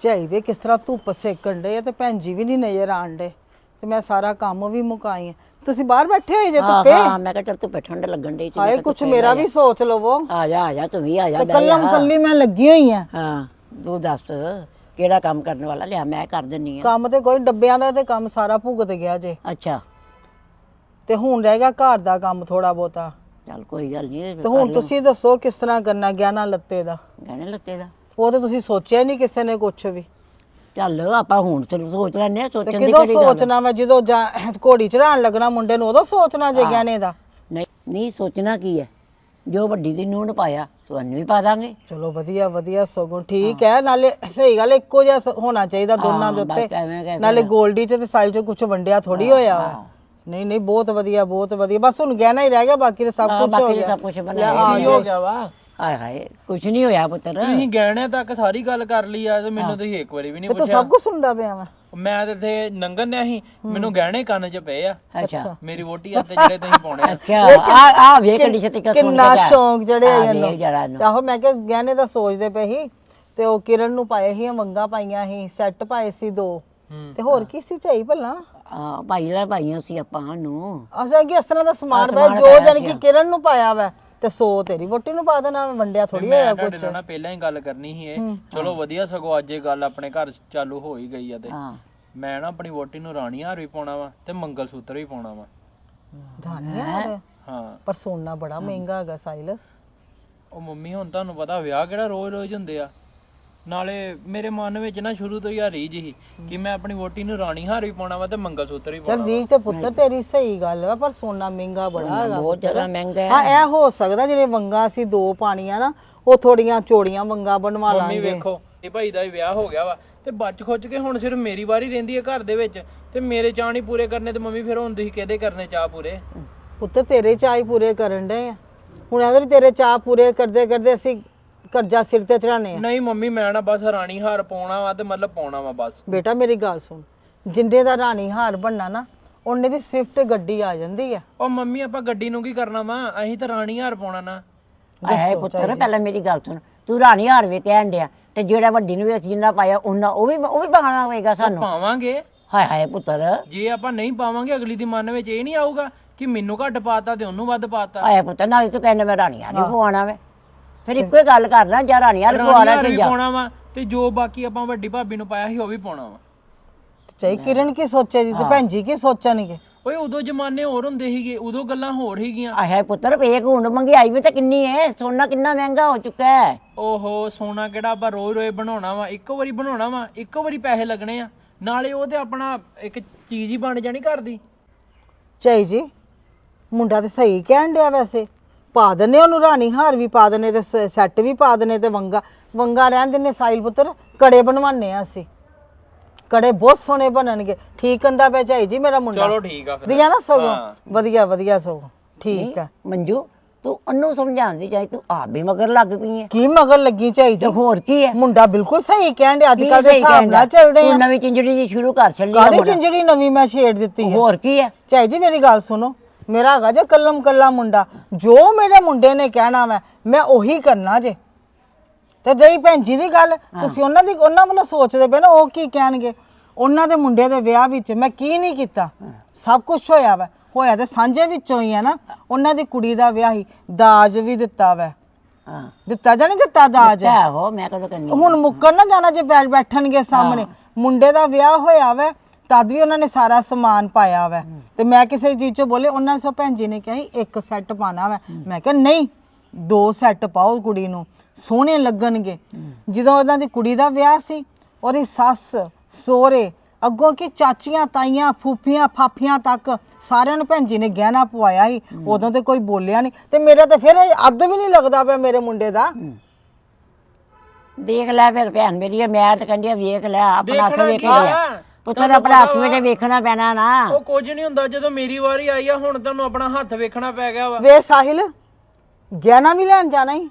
ਝਾਈ ਦੇ ਕਿਸ ਤਰ੍ਹਾਂ ਧੁੱਪ ਸੇਕਣ ਡੇ ਤੇ ਭੈਣ ਜੀ ਵੀ ਨਹੀਂ ਨਜ਼ਰ ਆਣ ਡੇ ਤੇ ਮੈਂ ਸਾਰਾ ਕੰਮ ਵੀ ਮੁਕਾਈ ਆ। ਤੁਸੀਂ ਬਾਹਰ ਬੈਠੇ ਹੋਏ ਜੇ ਧੁੱਪੇ? ਹਾਂ ਮੈਂ ਕਿਹਾ ਚੱਲ ਧੁੱਪੇ ਠੰਡ ਲੱਗਣ ਡਈ ਸੀ ਹਾਏ ਕੁਛ ਮੇਰਾ ਵੀ ਸੋਚ ਲਵੋ। ਆ ਜਾ ਆ ਜਾ ਤੂੰ ਵੀ ਆ ਜਾ ਤੇ ਬਹਿ ਕੱਲਮ। ਕੱਲੀ ਮੈਂ ਲੱਗੀ ਹੋਈ ਆ। ਹਾਂ ਤੂੰ ਦੱਸ ਕਿਹੜਾ ਕੰਮ ਕਰਨ ਵਾਲਾ? ਲਿਆ ਮੈਂ ਕਰ ਦਿੰਨੀ ਆ। ਕੰਮ ਤੇ ਕੋਈ ਡੱਬਿਆਂ ਦਾ ਤੇ ਕੰਮ ਸਾਰਾ ਭੁਗਤ ਗਿਆ ਜੇ। ਅੱਛਾ। ਤੇ ਹੁਣ ਰਹਿ ਗਿਆ ਘਰ ਦਾ ਕੰਮ ਥੋੜਾ ਬਹੁਤਾ। ਚੱਲ ਕੋਈ ਗੱਲ ਨਹੀਂ ਤੇ ਹੁਣ ਤੁਸੀਂ ਦੱਸੋ ਕਿਸ ਤਰ੍ਹਾਂ ਕਰਨਾ ਗਿਆਨਾ ਲੱਤੇ ਦਾ? ਗਹਿਣੇ ਲੱਤੇ ਦਾ? ਉਹ ਤੇ ਤੁਸੀਂ ਸੋਚਿਆ ਨਹੀਂ ਕਿਸੇ ਨੇ ਕੁਛ ਵੀ। ਚੱਲ ਆਪਾਂ ਹੁਣ ਚਲ ਸੋਚ ਲੈਨੇ ਆ ਤੇ ਸੋਚਣ ਦੀ ਕਿਦੋਂ ਕਿਹੜੀ ਗੱਲ ਆ? ਸੋਚਣਾ ਮੈਂ ਜਦੋਂ ਜਾ- ਘੋੜੀ ਚੜਾਉਣ ਲੱਗਣਾ ਮੁੰਡੇ ਨੂੰ ਉਦੋਂ ਸੋਚਣਾ ਜੇ ਗਿਆਨੇ ਦਾ। ਨਹੀਂ ਨਹੀਂ ਸੋਚਣਾ ਕੀ ਹੈ? ਜੋ ਵੱਡੀ ਦੀ ਨੂੰਹ ਨੇ ਪਾਇਆ ਤੁਹਾਨੂੰ ਵੀ ਪਾ ਦਾਂਗੇ। ਚਲੋ ਵਧੀਆ ਵਧੀਆ ਸਗੋਂ ਠੀਕ ਹੈ। ਨਾਲੇ ਸਹੀ ਗੱਲ ਹੈ, ਇੱਕੋ ਜਿਹਾ ਸ- ਹੋਣਾ ਚਾਹੀਦਾ ਦੋਨਾਂ ਦੇ ਬਸ ਉੱਤੇ ਕਹਿ ਨਾਲੇ 골ਡੀ ਚ ਤੇ ਸਾਈਲ ਚ ਕੁਝ ਵੰਡਿਆ ਥੋੜੀ ਹੋਇਆ। ਵਾ ਨਹੀਂ ਨਹੀਂ ਬਹੁਤ ਵਧੀਆ ਬਹੁਤ ਵਧੀਆ। ਬਸ ਹੁਣ ਗਹਿਣਾ ਹੀ ਰਹਿ ਗਿਆ ਬਾਕੀ ਤਾਂ ਸਭ ਹਾਂ, ਕੁਝ ਹੋ ਬਾਕੀ ਤਾਂ ਗਿਆ। ਸਭ ਕੁਝ ਲੈ ਬਣਿਆ ਆ ਕੀ ਹੋ ਗਿਆ ਵਾ? ਹਾਏ ਹਾਏ ਕੁਝ ਨਹੀਂ ਹੋਇਆ ਪੁੱਤਰ। ਤੁਸੀਂ ਗਹਿਣਿਆਂ ਤੱਕ ਸਾਰੀ ਗੱਲ ਕਰ ਲਈ ਆ ਤੇ ਮੈਨੂੰ ਤੁਸੀਂ ਇੱਕ ਵਾਰੀ ਵੀ ਨਹੀਂ ਤਾਂ ਪੁੱਛਿਆ। ਸਭ ਕੁਝ ਸੁਣਦਾ ਪਿਆ ਵਾ ਮੈਂ ਤੇ ਇੱਥੇ ਨੰਗਨ ਨੇ ਸੀ ਮੈਨੂੰ ਗਹਿਣੇ ਕੰਨ 'ਚ ਪਏ ਆ। ਅੱਛਾ। ਮੇਰੀ ਵੋਟੀ ਆ ਤੇ ਜਿਹੜੇ ਤੁਸੀਂ ਪਾਉਣੇ ਆ। ਅੱਛਾ ਆ ਆ ਵੇਖ ਕਿੰਨੀ ਛੇਤੀ ਕਾ ਸੁਣ ਕਿੰਨਾ ਸ਼ੌਂਕ ਜਿਹੜੇ ਆ ਇਹਨੂੰ। ਨੂੰ ਚਾਹੋ ਮੈਂ ਕਿਹਾ ਗਹਿਣੇ ਦਾ ਸੋਚਦੇ ਪਏ ਸੀ ਤੇ ਉਹ ਕਿਰਨ ਨੂੰ ਪਾਏ ਸੀ ਵੰਗਾ ਪਾਈਆਂ ਸੀ ਸੈੱਟ ਪਾਏ ਸੀ ਦੋ। ਤੇ ਹੋਰ ਕੀ ਸੀ ਚਾਹੀ ਭਲਾ? ਆ ਭਾਈ ਲੈ ਭਾਈਆਂ ਸੀ ਆਪਾਂ ਨੂੰ ਅਸਾਂ ਕਿ ਇਸ ਤਰ੍ਹਾਂ ਦਾ ਸਮਾਨ ਸਮਾਨ ਜੋ ਜਾਨੀ ਕਿ ਕਿਰਨ ਨੂੰ ਪਾਇਆ ਵਾ। ਤੇ ਸੋ ਤੇਰੀ। ਵੋਟੀ ਨੂੰ ਪਾ ਦੇਣਾ ਵੰਡਿਆ ਥੋੜੀ ਹੋਇਆ ਮੈਂ ਤੁਹਾਡੇ ਨਾਲ ਨਾ ਪਹਿਲਾਂ ਹੀ ਗੱਲ ਕਰਨੀ ਸੀ ਇਹ। ਚਲੋ ਵਧੀਆ ਸਗੋਂ ਅੱਜ ਇਹ ਗੱਲ ਆਪਣੇ ਘਰ 'ਚ ਚਾਲੂ ਹੋ ਹੀ ਗਈ ਆ ਤੇ। ਹਾਂ। ਮੈਂ ਨਾ ਆਪਣੀ ਵੋਟੀ ਨੂੰ ਰਾਣੀ ਹਾਰ ਵੀ ਪਾਉਣਾ ਵਾ ਤੇ ਮੰਗਲ ਸੂਤਰ ਵੀ ਪਾਉਣਾ ਵਾ। ਧਾਨੀਆ ਹਾਂ? ਪਰ ਸੋਨਾ ਬੜਾ ਮਹਿੰਗਾ ਹੈਗਾ ਸਾਈਲ ਉਹ ਮੰਮੀ ਹੁਣ ਤੁਹਾਨੂੰ ਪਤਾ ਵਿਆਹ ਕਿਹੜਾ ਰੋਜ਼-ਰੋਜ਼ ਹੁੰਦੇ ਆ। ਨਾਲੇ ਮੇਰੇ ਮਨ ਵਿੱਚ ਨਾ ਸ਼ੁਰੂ ਤੋਂ ਹੀ ਆ ਰੀਝ ਸੀ ਕਿ ਮੈਂ ਆਪਣੀ ਵੋਟੀ ਨੂੰ ਰਾਣੀ ਹਾਰ ਵੀ ਪਾਉਣਾ ਵਾ ਤੇ ਮੰਗਲ ਸੂਤਰ ਵੀ ਪਾਉਣਾ ਚਲ ਰੀਜ ਤੇ ਪੁੱਤਰ ਤੇਰੀ ਸਹੀ ਗੱਲ ਵਾ ਪਰ ਸੋਨਾ ਮਹਿੰਗਾ ਬੜਾ ਹੈਗਾ ਬਹੁਤ ਜ਼ਿਆਦਾ ਮਹਿੰਗਾ ਹੈ। ਹਾਂ ਇਹ ਹੋ ਸਕਦਾ ਜਿਹੜੇ ਵੰਗਾ ਸੀ ਦੋ ਪਾਣੀਆਂ ਨਾ ਉਹ ਥੋੜੀਆਂ ਚੋੜੀਆਂ ਵੰਗਾ ਬਣਵਾ ਮੰਮੀ ਲਾਂਗੇ। ਵੇਖੋ ਇਹ ਭਾਈ ਦਾ ਵੀ ਵਿਆਹ ਹੋ ਗਿਆ ਵਾ ਤੇ ਬਚ ਖੁੱਚ ਕੇ ਹੁਣ ਸਿਰਫ ਮੇਰੀ ਵਾਰੀ ਰਹਿੰਦੀ ਹੈ ਘਰ ਦੇ ਵਿੱਚ ਤੇ ਮੇਰੇ ਚਾਹ ਨਹੀਂ ਪੂਰੇ ਕਰਨੇ ਤੇ ਮੰਮੀ ਫਿਰ ਹੁਣ ਤੁਸੀਂ ਕਿਹਦੇ ਕਰਨੇ ਚਾਹ ਪੂਰੇ? ਪੁੱਤਰ ਤੇਰੇ ਚਾਹ ਹੀ ਪੂਰੇ ਕਰਨ ਦੇ ਆ। ਹੁਣ ਇਹਦੇ ਤੇਰੇ ਚਾਹ ਪੂਰੇ ਕਰਦੇ ਕਰਦੇ ਅਸੀਂ ਕਰਜ਼ਾ ਸਿਰ ਤੇ ਚੜਾਣੇ ਆ। ਨਹੀਂ ਮੰਮੀ ਮੈਂ ਨਾ ਬਸ ਰਾਣੀ ਹਾਰ ਪਾਉਣਾ ਵਾ ਤੇ ਮਤਲਬ ਪਾਉਣਾ ਵਾ ਬਸ। ਬੇਟਾ ਮੇਰੀ ਗੱਲ ਸੁਣ। ਜਿੰਦੇ ਦਾ ਰਾਣੀ ਹਾਰ ਬਣਨਾ ਨਾ ਉਹਨੇ ਦੀ ਸਵਿਫਟ ਗੱਡੀ ਆ ਜਾਂਦੀ ਆ। ਉਹ ਮੰਮੀ ਆਪਾਂ ਗੱਡੀ ਨੂੰ ਕੀ ਕਰਨਾ ਵਾ? ਅਸੀਂ ਤਾਂ ਰਾਣੀ ਹਾਰ ਪਾਉਣਾ ਨਾ। ਹੈ ਪੁੱਤਰ ਪਹਿਲਾਂ ਮੇਰੀ ਗੱਲ ਸੁਣ। ਤੂੰ ਰਾਣੀ ਹਾਰ ਵੇ ਕਹਿਣ ਡਿਆ ਤੇ ਜਿਹੜਾ ਵੱਡੀ ਨੂੰ ਵੀ ਅਸੀਂ ਜਿੰਨਾ ਪਾਇਆ ਉਹਨਾਂ ਉਹ ਵੀ ਉਹ ਵੀ ਪਾਉਣਾ ਹੋਏਗਾ ਸਾਨੂੰ। ਪਾਵਾਂਗੇ। ਹਾਏ ਹਾਏ ਪੁੱਤਰ। ਜੇ ਆਪਾਂ ਨਹੀਂ ਪਾਵਾਂਗੇ ਅਗਲੀ ਦੀ ਮਨ ਵਿੱਚ ਇਹ ਨਹੀਂ ਆਊਗਾ ਕਿ ਮੈਨੂੰ ਘੱਟ ਪਾਤਾ ਤੇ ਉਹਨੂੰ ਵੱਧ ਪਾਤਾ। ਹਾਏ ਪੁੱਤਰ ਨਾਲ ਤੂੰ ਕਹਿੰਦਾ ਮੈਂ ਰਾਣੀ ਹਾਰ ਨਹੀਂ ਪਵਾਉਣਾ ਵੇ। ਫਿਰ ਇੱਕੋ ਹੀ ਗੱਲ ਕਰ ਲੈ ਜਾਂ ਰਾਣੀ ਹਾਰ ਪਵਾ ਰਾਣੀ ਲੈ ਹਾਰ ਤੇ ਵੀ ਜਾ ਪਾਉਣਾ ਵਾ ਤੇ ਜੋ ਬਾਕੀ ਆਪਾਂ ਵੱਡੀ ਭਾਬੀ ਨੂੰ ਪਾਇਆ ਸੀ ਉਹ ਵੀ ਪਾਉਣਾ ਵਾ। ਚਾਹੀ ਕਿਰਨ ਕੀ ਸੋਚੇ ਜੀ ਤੇ ਭੈਣ ਜੀ ਕੀ ਸੋਚਣਗੇ ਓਏ ਉਦੋਂ ਜ਼ਮਾਨੇ ਹੋਰ ਹੁੰਦੇ ਸੀਗੇ ਉਦੋਂ ਗੱਲਾਂ ਹੋਰ ਸੀਗੀਆਂ। ਹਾਏ ਪੁੱਤਰ ਵੇਖ ਹੁਣ ਮਹਿੰਗਾਈ ਵੀ ਤਾਂ ਕਿੰਨੀ ਹੈ ਸੋਨਾ ਕਿੰਨਾ ਮਹਿੰਗਾ ਹੋ ਚੁੱਕਾ ਹੈ। ਓਹੋ ਸੋਨਾ ਕਿਹੜਾ ਆਪਾਂ ਰੋਜ਼ ਰੋਜ਼ ਬਣਾਉਣਾ ਵਾ ਇੱਕੋ ਵਾਰੀ ਬਣਾਉਣਾ ਵਾ ਇੱਕੋ ਵਾਰੀ ਪੈਸੇ ਲੱਗਣੇ ਆ। ਨਾਲੇ ਉਹ ਤੇ ਆਪਣਾ ਇੱਕ ਚੀਜ਼ ਹੀ ਬਣ ਜਾਣੀ ਘਰ ਦੀ। ਚਾਈ ਜੀ ਮੁੰਡਾ ਤੇ ਸਹੀ ਕਹਿਣ ਡਿਆ ਵੈਸੇ। ਪਾ ਦਨੇ ਉਹਨੂੰ ਰਾਣੀ ਹਾਰ ਵੀ ਪਾ ਦਨੇ ਤੇ ਸੈੱਟ ਵੀ ਪਾ ਦਨੇ ਤੇ ਵੰਗਾ ਵੰਗਾ ਰਹਿਣ ਦਿੰਨੇ ਸਾਈਲ ਪੁੱਤਰ। ਕੜੇ ਬਣਵਾਨੇ ਆ ਅਸੀਂ। ਕੜੇ ਬਹੁਤ ਸੋਹਣੇ ਬਣਨਗੇ। ਠੀਕ ਕੰਦਾ ਪਿਆ ਚਾਈ ਜੀ ਮੇਰਾ ਮੁੰਡਾ। ਚਲੋ ਠੀਕ ਆ ਫਿਰ। ਵਧੀਆ ਨਾ ਸਗੋਂ? ਹਾਂ। ਵਧੀਆ ਵਧੀਆ ਸਗੋਂ। ਠੀਕ ਆ। ਮੰਜੂ ਤੂੰ ਉਹਨੂੰ ਸਮਝਾਉਂਦੀ ਚਾਹੀ ਤੂੰ ਆਪ ਵੀ ਮਗਰ ਲੱਗ ਪਈ ਹੈ ਕੀ ਮਗਰ ਲੱਗੀ ਚਾਈ ਤੇ ਜੀ ਹੋਰ ਕੀ ਹੈ ਮੁੰਡਾ ਬਿਲਕੁਲ ਸਹੀ ਕਹਿਣ ਡਿਆ ਅੱਜ ਕੱਲ ਦੇ ਹਿਸਾਬ? ਨਾਲ ਚੱਲਦੇ ਤੂੰ ਆ ਨਵੀਂ ਚਿੰਜੜੀ ਜੀ ਸ਼ੁਰੂ ਕਰ ਛੱਲੀ ਆ। ਚਿੰਜੜੀ ਨਵੀਂ ਮੈਂ ਛੇੜ ਦਿੱਤੀ ਹੈ ਹੋਰ ਕੀ ਹੈ ਚਾਈ ਜੀ ਮੇਰੀ ਗੱਲ ਸੁਣੋ। ਮੇਰਾ ਹੈਗਾ ਜੇ ਕੱਲਮ ਕੱਲਾ ਮੁੰਡਾ ਜੋ ਮੇਰੇ ਮੁੰਡੇ ਨੇ ਕਹਿਣਾ ਵਾ ਮੈਂ ਉਹੀ ਕਰਨਾ ਜੇ। ਤੇ ਜਈ ਭੈਣ ਜੀ ਦੀ ਗੱਲ ਤੁਸੀਂ ਉਹਨਾਂ ਦੀ ਉਹਨਾਂ ਵੱਲੋਂ ਸੋਚਦੇ ਪਏ ਨਾ ਉਹ ਕੀ ਕਹਿਣਗੇ? ਉਹਨਾਂ ਦੇ ਮੁੰਡੇ ਦੇ ਵਿਆਹ ਵਿੱਚ ਮੈਂ ਕੀ ਨਹੀਂ ਕੀਤਾ? ਸਭ ਕੁਝ ਹੋਇਆ ਵਾ। ਹੋਇਆ ਤੇ ਸਾਂਝੇ ਵਿੱਚੋਂ ਹੀ ਹੈ ਨਾ। ਉਹਨਾਂ ਦੀ ਕੁੜੀ ਦਾ ਵਿਆਹ ਹੀ ਦਾਜ ਵੀ ਦਿੱਤਾ ਵਾ। ਹਾਂ। ਦਿੱਤਾ ਜਾਂ ਨਹੀਂ ਦਿੱਤਾ ਦਾਜ? ਚਾਹ ਹੋ ਮੈਂ ਕਦੋਂ ਕਰਨੀ ਹੁਣ ਮੁੱਕਰ ਨਾ ਜਾਣਾ ਜੇ ਬੈਠ ਬੈਠਣਗੇ ਸਾਹਮਣੇ। ਮੁੰਡੇ ਦਾ ਵਿਆਹ ਹੋਇਆ ਵੈ ਤਦ ਵੀ ਉਹਨਾਂ ਨੇ ਸਾਰਾ ਸਮਾਨ ਪਾਇਆ ਵੈ। ਤੇ ਮੈਂ ਕਿਸੇ ਚੀਜ਼ ਚੋਂ ਬੋਲੇ ਉਹਨਾਂ ਨੇ ਸੋ ਭੈਣ ਜੀ ਨੇ ਕਿਹਾ ਸੀ ਇੱਕ ਸੈੱਟ ਪਾਣਾ ਵੈ। ਮੈਂ ਕਿਹਾ ਨਹੀਂ ਦੋ ਸੈੱਟ ਪਾਓ ਕੁੜੀ ਨੂੰ ਸੋਹਣੇ ਲੱਗਣਗੇ। ਜਦੋਂ ਉਹਨਾਂ ਦੀ ਕੁੜੀ ਦਾ ਵਿਆਹ ਸੀ ਉਹਦੀ ਸੱਸ ਸੋਹਰੇ ਅੱਗੋਂ ਕੀ ਚਾਚੀਆਂ ਤਾਈਆਂ ਫੂਫੀਆਂ ਫਾਫੀਆਂ ਤੱਕ ਸਾਰਿਆਂ ਨੂੰ ਭੈਣ ਜੀ ਨੇ ਗਹਿਣਾ ਪਵਾਇਆ ਸੀ। ਉਦੋਂ ਤੇ ਕੋਈ ਬੋਲਿਆ ਨਹੀਂ। ਤੇ ਮੇਰਾ ਤਾਂ ਫਿਰ ਅੱਧ ਵੀ ਨਹੀਂ ਲੱਗਦਾ ਪਿਆ ਮੇਰੇ ਮੁੰਡੇ ਦਾ। ਦੇਖ ਲੈ ਫਿਰ ਭੈਣ ਮੇਰੀ ਮੈਂ ਤਾਂ ਕਹਿੰਦੀ ਆ ਵੇਖ ਲੈ ਆਪਣਾ ਦੇਖਣਾ ਵੇਖ ਲਿਆ ਆ? ਪੁੱਤਰ ਆਪਣਾ ਹੱਥ ਪਤਾ ਵਾ। ਵੇਖ ਵੇਖਣਾ ਪੈਣਾ ਨਾ। ਉਹ ਕੁਝ ਨਹੀਂ ਹੁੰਦਾ ਜਦੋਂ ਮੇਰੀ ਵਾਰੀ ਆਈ ਆ ਹੁਣ ਤੁਹਾਨੂੰ ਆਪਣਾ ਹੱਥ ਵੇਖਣਾ ਪੈ ਗਿਆ ਵਾ। ਵੇ ਸਾਹਿਲ ਗਹਿਣਾ ਵੀ ਲੈਣ ਜਾਣਾ ਹੀ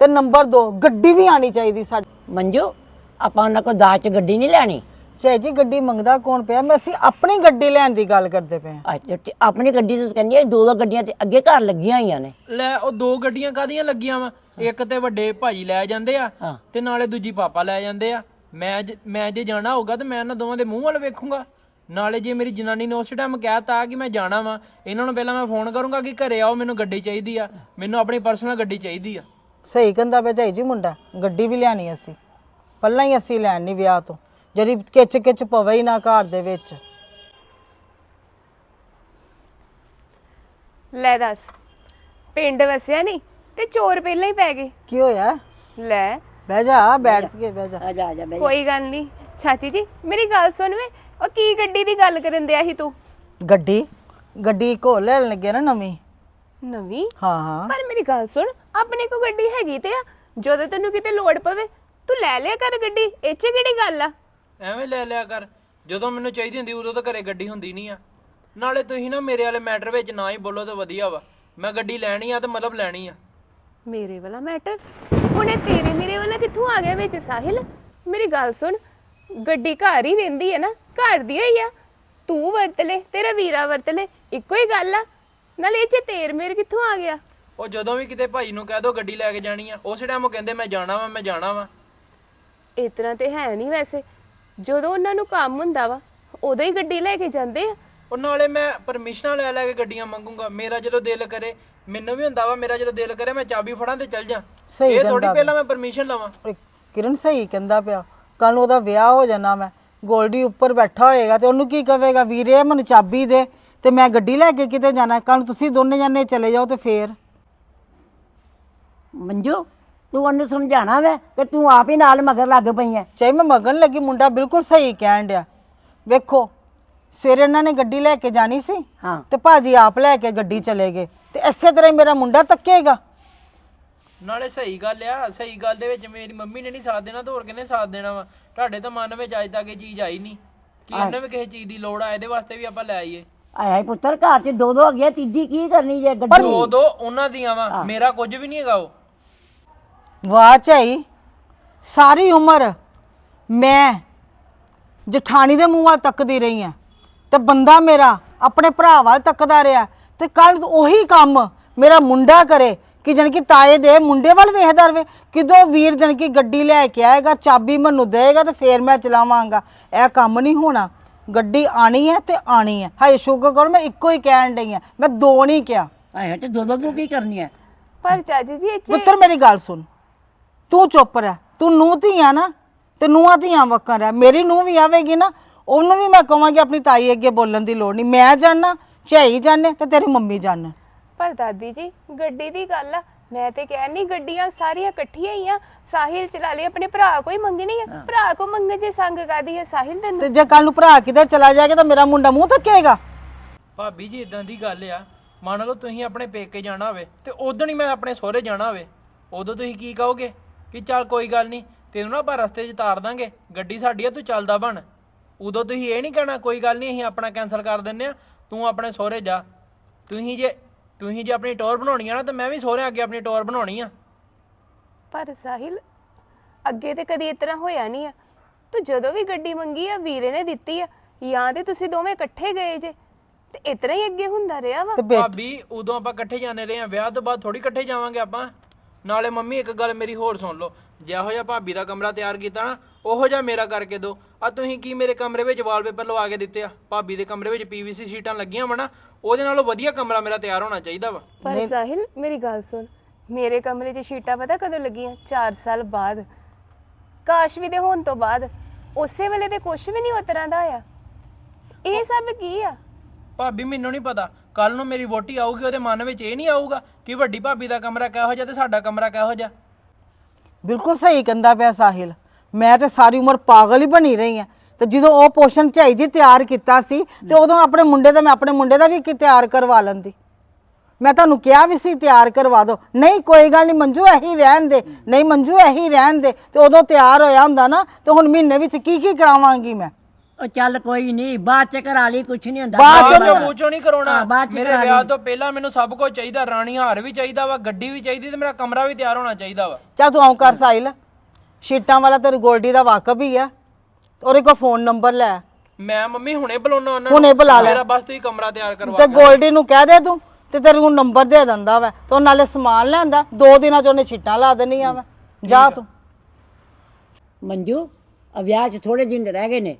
ਤੇ ਨੰਬਰ 2 ਗੱਡੀ ਵੀ ਆਣੀ ਚਾਹੀਦੀ ਸਾਡੀ ਮੰਜੂ ਆਪਾਂ ਉਹਨਾਂ ਕੋਲ ਦਾਜ ਚ ਗੱਡੀ ਨਹੀਂ ਲੈਣੀ। ਚਾਹੇ ਜੀ ਗੱਡੀ ਮੰਗਦਾ ਕੌਣ ਪਿਆ? ਮੈਂ ਅਸੀਂ ਆਪਣੀ ਗੱਡੀ ਲੈਣ ਦੀ ਗੱਲ ਕਰਦੇ ਪਏ ਹਾਂ ਤੇ ਆਪਣੀ ਗੱਡੀ ਤੋਂ ਕਹਿੰਦੀ ਆ ਦੋ ਦੋ ਗੱਡੀਆਂ ਤੇ ਅੱਗੇ ਘਰ ਲੱਗੀਆਂ ਹੋਈਆਂ ਨੇ। ਲੈ ਉਹ ਦੋ ਗੱਡੀਆਂ ਕਾਦੀਆਂ ਲੱਗੀਆਂ ਵਾ? ਇੱਕ ਤੇ ਵੱਡੇ ਭਾਜੀ ਲੈ ਜਾਂਦੇ ਆ। ਤੇ ਨਾਲੇ ਦੂਜੀ ਪਾਪਾ ਲੈ ਜਾਂਦੇ ਆ। ਮੈਂ ਜ- ਮੈਂ ਜੇ ਜਾਣਾ ਹੋਊਗਾ ਤੇ ਮੈਂ ਇਹਨਾਂ ਦੋਵਾਂ ਦੇ ਮੂੰਹ ਵੱਲ ਵੇਖੂੰਗਾ। ਨਾਲੇ ਜੇ ਮੇਰੀ ਜਨਾਨੀ ਨੇ ਉਸ ਟਾਈਮ ਕਹਿਤਾ ਕਿ ਮੈਂ ਜਾਣਾ ਵਾਂ ਇਹਨਾਂ ਨੂੰ ਪਹਿਲਾਂ ਮੈਂ ਫੋਨ ਕਰੂੰਗਾ ਕਿ ਘਰੇ ਆਓ ਮੈਨੂੰ ਗੱਡੀ ਚਾਹੀਦੀ ਆ। ਮੈਨੂੰ ਆਪਣੀ ਪਰਸਨਲ ਗੱਡੀ ਚਾਹੀਦੀ ਆ। ਸਹੀ ਕਹਿੰਦਾ ਪਿਆ ਝਾਈ ਜੀ ਮੁੰਡਾ ਗੱਡੀ ਵੀ ਲਿਆਣੀ ਅਸੀਂ। ਪਹਿਲਾਂ ਹੀ ਅਸੀਂ ਲੈਣ ਨਹੀਂ ਵਿਆਹ ਤੋਂ। ਜਿਹੜੀ ਕਿਚ ਕਿਚ ਪਵੇ ਹੀ ਨਾ ਘਰ ਦੇ ਵਿੱਚ। ਲੈ ਦੱਸ ਪਿੰਡ ਵਸਿਆ ਨਹੀਂ ਤੇ ਚੋਰ ਪਹਿਲਾਂ ਹੀ ਪੈ ਗਏ। ਕੀ ਹੋਇਆ? ਲੈ ਬਹਿ ਜਾ ਬੈਠ ਕੇ ਬਹਿ ਜਾ। ਆ ਜਾ ਆ ਜਾ ਬਈ ਕੋਈ ਗੱਲ ਨਹੀਂ ਚਾਚੀ ਜੀ ਮੇਰੀ ਗੱਲ ਸੁਣ ਵੇ ਉਹ ਕੀ ਗੱਡੀ ਦੀ ਗੱਲ ਕਰਨ ਦਿਆ ਸੀ ਤੂੰ? ਗੱਡੀ ਗੱਡੀ ਕੋ ਲੈਣ ਲੱਗੇ ਨਾ ਨਵੀਂ। ਨਵੀਂ? ਹਾਂ ਹਾਂ। ਪਰ ਮੇਰੀ ਗੱਲ ਸੁਣ ਆਪਣੇ ਕੋ ਗੱਡੀ ਹੈਗੀ ਤੇ ਆ ਜਦੋਂ ਤੈਨੂੰ ਕਿਤੇ ਲੋੜ ਪਵੇ ਤੂੰ ਲੈ ਲਿਆ ਕਰ ਗੱਡੀ ਇਹ ਚ ਕਿਹੜੀ ਗੱਲ ਆ? ਐਵੇਂ ਲੈ ਲਿਆ ਕਰ ਜਦੋਂ ਮੈਨੂੰ ਚਾਹੀਦੀ ਹੁੰਦੀ ਉਦੋਂ ਤਾਂ ਘਰੇ ਗੱਡੀ ਹੁੰਦੀ ਨਹੀਂ ਆ। ਨਾਲੇ ਤੁਸੀਂ ਨਾ ਮੇਰੇ ਵਾਲੇ ਮੈਟਰ ਵਿੱਚ ਨਾ ਹੀ ਬੋਲੋ ਤਾਂ ਵਧੀਆ ਵਾ। ਮੈਂ ਗੱਡੀ ਲੈਣੀ ਆ ਤੇ ਮਤਲਬ ਲੈਣੀ ਆ। ਮੇਰੇ ਵਾਲਾ ਮੈਟਰ ਹੁਣੇ ਤੇਰੇ ਮੇਰੇ ਵਾਲਾ ਕਿੱਥੋਂ ਆ ਗਿਆ ਵਿੱਚ ਸਾਹਿਲ? ਮੇਰੀ ਗੱਲ ਸੁਣ ਗੱਡੀ ਘਰ ਹੀ ਰਹਿੰਦੀ ਹੈ ਨਾ ਘਰ ਦੀ ਹੋਈ ਆ। ਤੂੰ ਵਰਤ ਲੈ ਤੇਰਾ ਵੀਰਾ ਵਰਤ ਲੈ ਇੱਕੋ ਹੀ ਗੱਲ ਆ। ਨਾਲੇ ਇਹ ਚ ਤੇਰ ਮੇਰ ਕਿੱਥੋਂ ਆ ਗਿਆ? ਉਹ ਜਦੋਂ ਵੀ ਕਿਤੇ ਭਾਈ ਨੂੰ ਕਹਿ ਦੋ ਗੱਡੀ ਲੈ ਕੇ ਜਾਣੀ ਆ ਉਸ ਟਾਈਮ ਉਹ ਕਹਿੰਦੇ ਮੈਂ ਜਾਣਾ ਵਾ ਮੈਂ ਜਾਣਾ ਵਾ। ਇਤਨਾ ਤੇ ਹੈ ਨਹੀਂ ਵੈਸੇ। ਜਦੋਂ ਉਹਨਾਂ ਨੂੰ ਕੰਮ ਹੁੰਦਾ ਵਾ ਉਦੋਂ ਹੀ ਗੱਡੀ ਲੈ ਕੇ ਜਾਂਦੇ ਆ। ਉਹ ਨਾਲੇ ਮੈਂ ਪਰਮਿਸ਼ਨਾਂ ਲੈ ਲੈ ਕੇ ਗੱਡੀਆਂ ਮੰਗੂੰਗਾ। ਮੇਰਾ ਜਦੋਂ ਦਿਲ ਕਰੇ ਮੈਨੂੰ ਵੀ ਹੁੰਦਾ ਵਾ ਮੇਰਾ ਜਦੋਂ ਦਿਲ ਕਰੇ ਮੈਂ ਚਾਬੀ ਫੜਾਂ ਤੇ ਚੱਲ ਜਾ। ਸਹੀ ਇਹ ਥੋੜੀ ਪਹਿਲਾਂ ਮੈਂ ਪਰਮਿਸ਼ਨ ਲਵਾਂ। ਇਹ ਕਿਰਨ ਸਹੀ ਕਹਿੰਦਾ ਪਿਆ। ਕੱਲ ਨੂੰ ਉਹਦਾ ਵਿਆਹ ਹੋ ਜਾਣਾ ਮੈਂ। ਗੋਲਡੀ ਉੱਪਰ ਬੈਠਾ ਹੋਏਗਾ ਤੇ ਉਹਨੂੰ ਕੀ ਕਹੇਗਾ ਵੀਰੇ ਮੈਨੂੰ ਚਾਬੀ ਦੇ ਤੇ ਮੈਂ ਗੱਡੀ ਲੈ ਕੇ ਕਿਤੇ ਜਾਣਾ ਕੱਲ ਨੂੰ ਤੁਸੀਂ ਦੋਨੇ ਜਾਨੇ ਚਲੇ ਜਾਓ ਤੇ ਫੇਰ। ਮੰਜੂ ਤੂੰ ਉਹਨੂੰ ਸਮਝਾਣਾ ਵੇ ਕਿ ਤੂੰ ਆਪ ਹੀ ਨਾਲ ਮਗਰ ਲੱਗ ਪਈ ਐ। ਚਾਹੇ ਮੈਂ ਮਗਨ ਲੱਗੀ ਮੁੰਡਾ ਬਿਲਕੁਲ ਸਹੀ ਕਹਿਣ ਡਿਆ। ਵੇਖੋ ਸਵੇਰੇ ਇਹਨਾਂ ਨੇ ਗੱਡੀ ਲੈ ਕੇ ਜਾਣੀ ਸੀ ਹਾਂ। ਤੇ ਭਾਜੀ ਆਪ ਲੈ ਕੇ ਗੱਡੀ ਚਲੇ ਗਏ ਤੇ ਇਸੇ ਤਰ੍ਹਾਂ ਹੀ ਮੇਰਾ ਮੁੰਡਾ ਤੱਕੇਗਾ। ਨਾਲੇ ਸਹੀ ਗੱਲ ਆ ਸਹੀ ਗੱਲ ਦੇ ਵਿੱਚ ਮੇਰੀ ਮੰਮੀ ਨੇ ਨਹੀਂ ਸਾਥ ਦੇਣਾ ਤੇ ਹੋਰ ਕਿਹਨੇ ਸਾਥ ਦੇਣਾ ਵਾ? ਤੁਹਾਡੇ ਤਾਂ ਮਨ ਵਿੱਚ ਅੱਜ ਤੱਕ ਇਹ ਚੀਜ਼ ਆਈ ਨਹੀਂ ਕਿ ਇਹਨਾਂ ਵੀ ਕਿਸੇ ਚੀਜ਼ ਦੀ ਲੋੜ ਆ ਇਹਦੇ ਵਾਸਤੇ ਵੀ ਆਪਾਂ ਲੈ ਆਈਏ। ਆਇਆ ਪੁੱਤਰ ਘਰ 'ਚ ਦੋ ਦੋ ਹੋ ਗਿਆ ਤੀਜੀ ਕੀ ਕਰਨੀ ਜੇ ਗੱਡੀ? ਦੋ ਦੋ ਉਹਨਾਂ ਦੀਆਂ ਵਾ ਮੇਰਾ ਕੁਝ ਵੀ ਨਹੀਂ ਹੈਗਾ ਉਹ। ਵਾਹ ਝਾਈ ਸਾਰੀ ਉਮਰ ਮੈਂ ਜਠਾਣੀ ਦੇ ਮੂੰਹ ਵੱਲ ਤੱਕਦੀ ਰਹੀ ਆ। ਤੇ ਬੰਦਾ ਮੇਰਾ ਆਪਣੇ ਭਰਾ ਵੱਲ ਤੱਕਦਾ ਰਿਹਾ ਤੇ ਕੱਲ ਉਹੀ ਕੰਮ ਮੇਰਾ ਮੁੰਡਾ ਕਰੇ ਕਿ ਜਣ ਕਿ ਤਾਏ ਦੇ ਮੁੰਡੇ ਵੱਲ ਵੇਖਦਾ ਰਵੇ। ਕਿਦੋਂ ਵੀਰ ਜਣ ਕਿ ਗੱਡੀ ਲੈ ਕੇ ਆਏਗਾ ਚਾਬੀ ਮੈਨੂੰ ਦੇਗਾ ਤੇ ਫੇਰ ਮੈਂ ਚਲਾਵਾਂਗਾ। ਇਹ ਕੰਮ ਨਹੀਂ ਹੋਣਾ। ਗੱਡੀ ਆਣੀ ਹੈ ਤੇ ਆਣੀ ਹੈ। ਹਾਏ ਸ਼ੁਕਰ ਕਰੋ ਮੈਂ ਇੱਕੋ ਹੀ ਕਹਿਣ ਡਈ ਆ ਮੈਂ ਦੋ ਨਹੀਂ ਕਿਹਾ। ਆਇਆ ਤੇ ਦੋ ਦੋ ਤੂੰ ਕੀ ਕਰਨੀ ਐ ਪਰ ਚਾਚੀ ਜੀ ਇਹ ਚ ਪੁੱਤਰ ਮੇਰੀ ਗੱਲ ਸੁਣ। ਤੂੰ ਚੁੱਪ ਰਹਿ। ਤੂੰ ਨੂੰ ਧੀਆਂ ਨਾ ਤੇ ਨੂੰਹਾਂ ਧੀਆਂ ਵਕਰ ਰਹਿ। ਮੇਰੀ ਨੂੰ ਵੀ ਆਵੇਗੀ ਨਾ ਉਹਨੂੰ ਵੀ ਮੈਂ ਕਹਾਂਗੀ ਆਪਣੀ ਤਾਈ ਅੱਗੇ ਬੋਲਣ ਦੀ ਲੋੜ ਨਹੀਂ। ਮੈਂ ਜਾਣਾ ਝਾਈ ਜਾਣੇ ਤੇ ਤੇਰੀ ਮੰਮੀ ਜਾਣੇ ਪਰ ਦਾਦੀ ਜੀ ਗੱਡੀ ਦੀ ਗੱਲ ਆ। ਮੈਂ ਤੇ ਕਹਿ ਨਹੀਂ ਗੱਡੀਆਂ ਸਾਰੀਆਂ ਇਕੱਠੀਆਂ ਹੀ ਆ। ਸਾਹਿਲ ਚਲਾ ਲਈ ਆਪਣੇ ਭਰਾ ਕੋਈ ਮੰਗਣੀ ਆ? ਭਰਾ ਕੋ ਮੰਗੇ ਜੇ ਸੰਗ ਕਾਦੀ ਆ ਸਾਹਿਲ ਤੈਨੂੰ? ਤੇ ਜੇ ਕੱਲ ਨੂੰ ਭਰਾ ਕਿਤੇ ਚਲਾ ਜਾਏਗਾ ਤਾਂ ਮੇਰਾ ਮੁੰਡਾ ਮੂੰਹ ਥੱਕੇਗਾ। ਭਾਬੀ ਜੀ ਇਦਾਂ ਦੀ ਗੱਲ ਆ। ਮੰਨ ਲਓ ਤੁਸੀਂ ਆਪਣੇ ਪੇਕੇ ਜਾਣਾ ਹੋਵੇ ਤੇ ਉਦੋਂ ਹੀ ਮੈਂ ਆਪਣੇ ਸਹੁਰੇ ਜਾਣਾ ਹੋਵੇ। ਉਦੋਂ ਤੁਸੀਂ ਕੀ ਕਹੋਗੇ? ਕਿ ਚੱਲ ਕੋਈ ਗੱਲ ਨਹੀਂ ਤੈਨੂੰ ਨਾ ਆਪਾਂ ਰਸਤੇ 'ਚ ਤਾਰ ਦਾਂਗੇ। ਗੱਡੀ ਸਾਡੀ ਆ ਤੂੰ ਚੱਲਦਾ ਬਣ। ਉਦੋਂ ਤੁਸੀਂ ਇਹ ਨਹੀਂ ਕਹਿਣਾ ਕੋਈ ਗੱਲ ਨਹੀਂ ਅਸੀਂ ਆਪਣਾ ਕੈਨਸਲ ਕਰ ਦਿੰਨੇ ਆ ਤੂੰ ਆਪਣੇ ਸਹੁਰੇ ਜਾ। ਤੁਸੀਂ ਜੇ ਤੁਸੀਂ ਜੇ ਆਪਣੀ ਟੌਰ ਬਣਾਉਣੀ ਆ ਨਾ ਤਾਂ ਮੈਂ ਵੀ ਸਹੁਰੇ ਅੱਗੇ ਆਪਣੀ ਟੌਰ ਬਣਾਉਣੀ ਆ। ਪਰ ਸਾਹਿਲ ਅੱਗੇ ਤੇ ਕਦੀ ਇਤਨਾ ਹੋਇਆ ਨਹੀਂ ਆ। ਤੂੰ ਜਦੋਂ ਵੀ ਗੱਡੀ ਮੰਗੀ ਆ ਵੀਰੇ ਨੇ ਦਿੱਤੀ ਆ ਜਾਂ ਤੇ ਤੁਸੀਂ ਦੋਵੇਂ ਇਕੱਠੇ ਗਏ ਜੇ ਤੇ ਇਤਨਾ ਹੀ ਅੱਗੇ ਹੁੰਦਾ ਰਿਹਾ ਵਾ। ਤੇ ਭਾਬੀ ਉਦੋਂ ਆਪਾਂ ਇਕੱਠੇ ਜਾਂਦੇ ਰਹੇ ਆ ਵਿਆਹ ਤੋਂ ਬਾਅਦ ਥੋੜੀ ਇਕੱਠੇ ਜਾਵਾਂਗੇ ਆਪਾਂ। ਨਾਲੇ ਮੰਮੀ ਇੱਕ ਗੱਲ ਮੇਰੀ ਹੋਰ ਸੁਣ ਲਓ। ਜਿਹੋ ਜਿਹਾ ਭਾਬੀ ਦਾ ਕਮਰਾ ਤਿਆਰ ਕੀਤਾ ਨਾ ਉਹੋ ਜਿਹਾ ਮੇਰਾ ਕਰਕੇ ਦਿਓ ਆ ਤੁਸੀਂ ਕੀ ਮੇਰੇ ਕਮਰੇ ਵਿੱਚ ਵਾਲਪੇਪਰ ਲਵਾ ਕੇ ਦਿੱਤੇ ਆ? ਭਾਬੀ ਦੇ ਕਮਰੇ ਵਿੱਚ ਪੀਵੀਸੀ ਸ਼ੀਟਾਂ ਲੱਗੀਆਂ ਵਾ ਨਾ ਉਹਦੇ ਨਾਲੋਂ ਵਧੀਆ ਕਮਰਾ ਮੇਰਾ ਤਿਆਰ ਹੋਣਾ ਚਾਹੀਦਾ ਵਾ। ਪਰ ਸਾਹਿਲ ਮੇਰੀ ਗੱਲ ਸੁਣ। ਮੇਰੇ ਕਮਰੇ 'ਚ ਸ਼ੀਟਾਂ ਪਤਾ ਕਦੋਂ ਲੱਗੀਆਂ? 4 ਸਾਲ ਬਾਅਦ। ਕਾਸ਼ ਵੀ ਦੇ ਹੋਣ ਤੋਂ ਬਾਅਦ। ਉਸੇ ਵੇਲੇ ਤੇ ਕੁਝ ਵੀ ਨਹੀਂ ਉਤਰਾਂ ਦਾ ਆਇਆ ਇਹ ਸਭ ਕੀ ਆ? ਭਾਬੀ ਮੈਨੂੰ ਨਹੀਂ ਪਤਾ। ਕੱਲ ਨੂੰ ਮੇਰੀ ਵੋਟੀ ਆਊਗੀ ਉਹਦੇ ਮਨ ਵਿੱਚ ਇਹ ਨਹੀਂ ਆਊਗਾ ਕਿ ਵੱਡੀ ਭਾਬੀ ਦਾ ਕਮਰਾ ਕਿਹੋ ਜਿਹਾ ਤੇ ਸਾਡਾ ਕਮਰਾ ਕਿਹੋ ਜਿਹਾ। ਬਿਲਕੁਲ ਸਹੀ ਕਹਿੰਦਾ ਪਿਆ ਸਾਹਿਲ। ਮੈਂ ਤੇ ਸਾਰੀ ਉਮਰ ਪਾਗਲ ਹੀ ਬਣੀ ਰਹੀ ਆ ਤੇ ਜਦੋਂ ਉਹ ਪੋਸ਼ਨ ਝਾਈ ਜੀ ਤਿਆਰ ਕੀਤਾ ਸੀ ਤੇ ਉਦੋਂ ਆਪਣੇ ਮੁੰਡੇ ਦਾ ਮੈਂ ਆਪਣੇ ਮੁੰਡੇ ਦਾ ਵੀ ਕਿ ਤਿਆਰ ਕਰਵਾ ਲੈਂਦੀ। ਮੈਂ ਤੁਹਾਨੂੰ ਕਿਹਾ ਵੀ ਸੀ ਤਿਆਰ ਕਰਵਾ ਦਿਓ। ਨਹੀਂ ਕੋਈ ਗੱਲ ਨਹੀਂ ਮੰਜੂ ਇਹੀ ਰਹਿਣ ਦੇ। ਨਹੀਂ ਮੰਜੂ ਇਹੀ ਰਹਿਣ ਦੇ। ਤੇ ਉਦੋਂ ਤਿਆਰ ਹੋਇਆ ਹੁੰਦਾ ਨਾ ਤੇ ਹੁਣ ਮਹੀਨੇ ਵਿੱਚ ਕੀ ਕੀ ਕਰਾਵਾਂਗੀ ਮੈਂ? ਉਹ ਚੱਲ ਕੋਈ ਨਹੀਂ ਬਾਅਦ ਚ ਕਰਾ ਲਈ ਕੁਛ ਨਹੀਂ ਹੁੰਦਾ। ਬਾਅਦ ਚੋਂ ਮੂੰਹ ਨਹੀਂ ਕਰਾਉਣਾ। ਹਾਂ, ਬਾਅਦ ਚ ਮੇਰੇ ਕਰਾ ਵਿਆਹ ਤੋਂ ਪਹਿਲਾਂ ਮੈਨੂੰ ਸਭ ਕੁਝ ਚਾਹੀਦਾ ਰਾਣੀ ਹਾਰ ਵੀ ਚਾਹੀਦਾ ਵਾ ਗੱਡੀ ਵੀ ਚਾਹੀਦੀ ਤੇ ਮੇਰਾ ਕਮਰਾ ਵੀ ਤਿਆਰ ਹੋਣਾ ਚਾਹੀਦਾ ਵਾ। ਚੱਲ ਤੂੰ ਆਉਂ ਕਰ ਸਾਹਿਲ। ਸ਼ੀਟਾਂ ਵਾਲਾ ਤੇਰੀ ਗੋਲਡੀ ਦਾ ਵਾਕਬ ਹੀ ਆ। ਉਹਦੇ ਕੋਲ ਫੋਨ ਨੰਬਰ ਲੈ। ਮੈਂ ਮੰਮੀ ਹੁਣੇ ਬੁਲਾਉਣਾ ਉਹਨਾਂ ਹੁਣੇ ਬੁਲਾ ਲੈ। ਮੇਰਾ ਬਸ ਤੁਸੀਂ ਕਮਰਾ ਤਿਆਰ ਕਰਵਾ ਤੇ ਗੋਲਡੀ ਨੂੰ ਕਹਿ ਦੇ ਤੂੰ ਤੇ ਤੇਰੇ ਨੂੰ ਨੰਬਰ ਦੇ ਦਿੰਦਾ ਵਾ। ਤੇ ਉਹ ਨਾਲੇ ਸਮਾਨ ਲੈਂਦਾ। ਦੋ ਦਿਨਾਂ ਚ ਉਹਨੇ ਛਿੱਟਾਂ ਲਾ ਦੇਣੀਆਂ ਵਾ। ਜਾ ਤੂੰ। ਮੰਜੂ ਆ ਵਿਆਹ 'ਚ ਥੋੜੇ ਦਿਨ ਰਹਿ ਗਏ ਨੇ।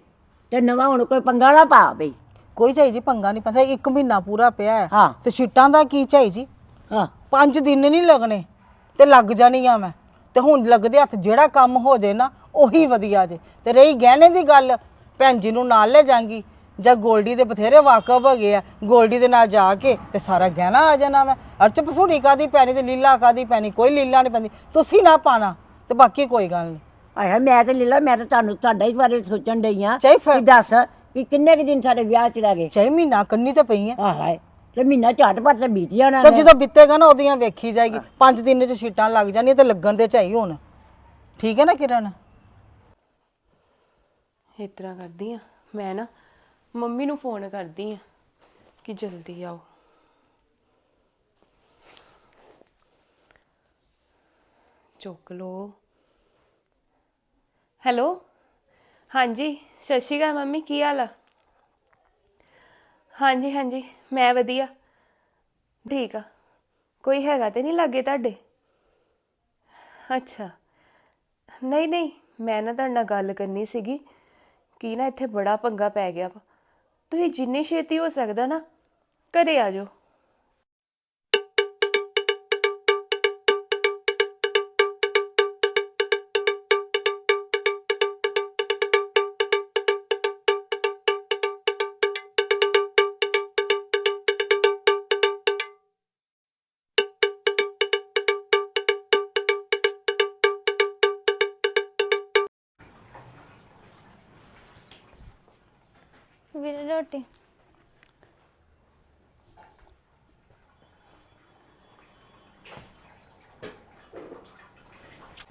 ਤੇ ਨਵਾਂ ਹੁਣ ਕੋਈ ਪੰਗਾ ਨਾ ਪਾ ਬਈ। ਕੋਈ ਝਾਈ ਜੀ ਪੰਗਾ ਨਹੀਂ ਪੈਂਦਾ ਇੱਕ ਮਹੀਨਾ ਪੂਰਾ ਪਿਆ ਹੈ। ਹਾਂ। ਤੇ ਸ਼ੀਟਾਂ ਦਾ ਕੀ ਝਾਈ ਜੀ? ਹਾਂ। ਪੰਜ ਦਿਨ ਨਹੀਂ ਲੱਗਣੇ ਤੇ ਲੱਗ ਜਾਣੀਆਂ ਮੈਂ। ਤੇ ਹੁਣ ਲੱਗਦੇ ਹੱਥ ਜਿਹੜਾ ਕੰਮ ਹੋ ਜੇ ਨਾ ਉਹੀ ਵਧੀਆ ਜੇ। ਤੇ ਰਹੀ ਗਹਿਣੇ ਦੀ ਗੱਲ ਭੈਣ ਜੀ ਨੂੰ ਨਾਲ ਲੈ ਜਾਾਂਗੀ। ਜਾਂ ਗੋਲਡੀ ਦੇ ਬਥੇਰੇ ਵਾਕਫ ਹੈਗੇ ਆ ਗੋਲਡੀ ਦੇ ਨਾਲ ਜਾ ਕੇ ਤੇ ਸਾਰਾ ਗਹਿਣਾ ਆ ਜਾਣਾ ਮੈਂ। ਅਰਚ ਪਸੂੜੀ ਕਾਦੀ ਪੈਣੀ ਤੇ ਲੀਲਾ ਕਾਦੀ ਪੈਣੀ? ਕੋਈ ਲੀਲਾ ਨਹੀਂ ਪੈਂਦੀ। ਤੁਸੀਂ ਨਾ ਪਾਣਾ ਤੇ ਬਾਕੀ ਕੋਈ ਗੱਲ ਨਹੀਂ। ਆਇਆ ਮੈਂ ਤੇ ਲੀਲਾ ਮੈਂ ਤਾਂ ਤੁਹਾਨੂੰ ਤੁਹਾਡਾ ਹੀ ਬਾਰੇ ਸੋਚਣ ਡਈ ਆ ਚਾਹੀ ਫਿਰ- ਕਿ ਦੱਸ ਕਿ ਕਿੰਨੇ ਕੁ ਦਿਨ ਸਾਡੇ ਵਿਆਹ 'ਚ ਰਹਿ ਗਏ? ਚਾਹੇ ਮਹੀਨਾ ਕੰਨੀ ਤੇ ਪਈ ਆ। ਆਹ ਹਾਏ ਤੇ ਮਹੀਨਾ ਝਟ ਪਟ ਤੇ ਬੀਤ ਜਾਣਾ ਤੇ ਵੇ। ਜਦੋਂ ਬਿੱਤੇਗਾ ਨਾ ਉਹਦੀਆਂ ਵੇਖੀ ਜਾਏਗੀ। ਪੰਜ ਦਿਨ ਚ ਸ਼ੀਟਾਂ ਲੱਗ ਜਾਣੀਆਂ ਤੇ ਲੱਗਣ ਤੇ ਚਾਹੀ ਹੁਣ। ਠੀਕ ਹੈ ਨਾ ਕਿਰਨ? ਇਸ ਤਰ੍ਹਾਂ ਕਰਦੀ ਆ। ਮੈਂ ਨਾ ਮੰਮੀ ਨੂੰ ਫੋਨ ਕਰਦੀ ਆ ਕਿ ਜਲਦੀ ਆਓ। ਚੁੱਕ ਲੋ ਹੈਲੋ? ਹਾਂਜੀ, ਸਤਿ ਸ਼੍ਰੀ ਅਕਾਲ ਮੰਮੀ, ਕੀ ਹਾਲ ਆ? ਹਾਂਜੀ ਹਾਂਜੀ, ਮੈਂ ਵਧੀਆ। ਠੀਕ ਆ। ਕੋਈ ਹੈਗਾ ਤੇ ਨਹੀਂ ਲੱਗੇ ਤੁਹਾਡੇ? ਅੱਛਾ। ਨਹੀਂ ਨਹੀਂ, ਮੈਂ ਨਾ ਤੁਹਾਡੇ ਨਾਲ ਗੱਲ ਕਰਨੀ ਸੀਗੀ। ਕਿ ਨਾ ਇੱਥੇ ਬੜਾ ਪੰਗਾ ਪੈ ਗਿਆ ਵਾ। ਤੁਸੀਂ ਜਿੰਨੀ ਛੇਤੀ ਹੋ ਸਕਦਾ ਨਾ, ਘਰੇ ਆ ਜਾਓ। ਵੀਰੇ ਰੋਟੀ।